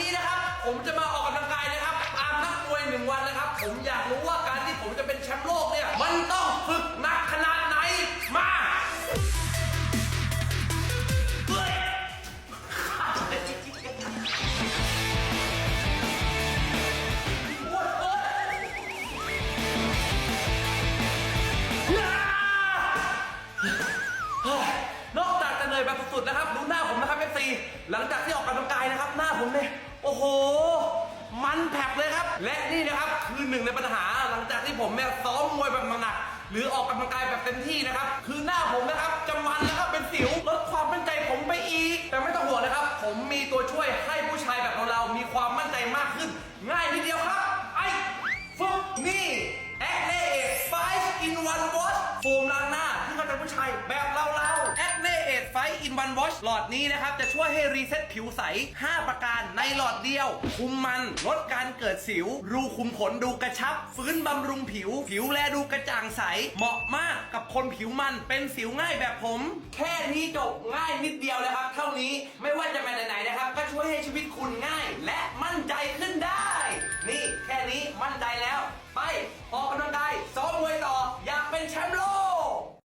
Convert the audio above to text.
นี้นะครับ ผมจะมาออกกำลังกายนะครับตามนักมวยหนึ่งวันนะครับ ผมอยากรู้ว่าการที่ผมจะเป็นแชมป์โลกเนี่ยมันต้องฝึกหนักขนาดไหนมาเฮ้ยโอ๊ยโอ๊ยเฮ้ยนอกจากจะเหนื่อยแบบสุดๆนะครับ โอ้โห มันแผลบเลยครับ และนี่นะครับคือหนึ่งในปัญหาหลังจากที่ผมเนี่ยซ้อมมวยแบบหนักหรือออกกำลังกายแบบเต็มที่นะครับ คือหน้าผมนะครับจะมันแล้วก็เป็นสิวลดความมั่นใจผมไปอีก แต่ไม่ต้องห่วงนะครับ ผมมีตัวช่วยให้ผู้ชายแบบเราๆมีความมั่นใจมากขึ้น ง่ายนิดเดียวครับ ไอ้ฟึบนี่แอคเน่เอทไฟอินวันวอชโฟมล้างหน้าที่เขาเป็นผู้ชายแบบเรา วันวอชหลอดนี้นะครับ จะช่วยให้รีเซ็ตผิวใส 5 ประการในหลอดเดียว คุมมัน ลดการเกิดสิว รูคุมขนดูกระชับ ฟื้นบำรุงผิว ผิวแลดูกระจ่างใส เหมาะมากกับคนผิวมันเป็นสิวง่ายแบบผม แค่นี้จบง่ายนิดเดียวเลยครับ เท่านี้ไม่ว่าจะมาไหนๆนะครับ ก็ช่วยให้ชีวิตคุณง่าย และมั่นใจขึ้นได้ นี่แค่นี้มั่นใจแล้ว ไปออกกัน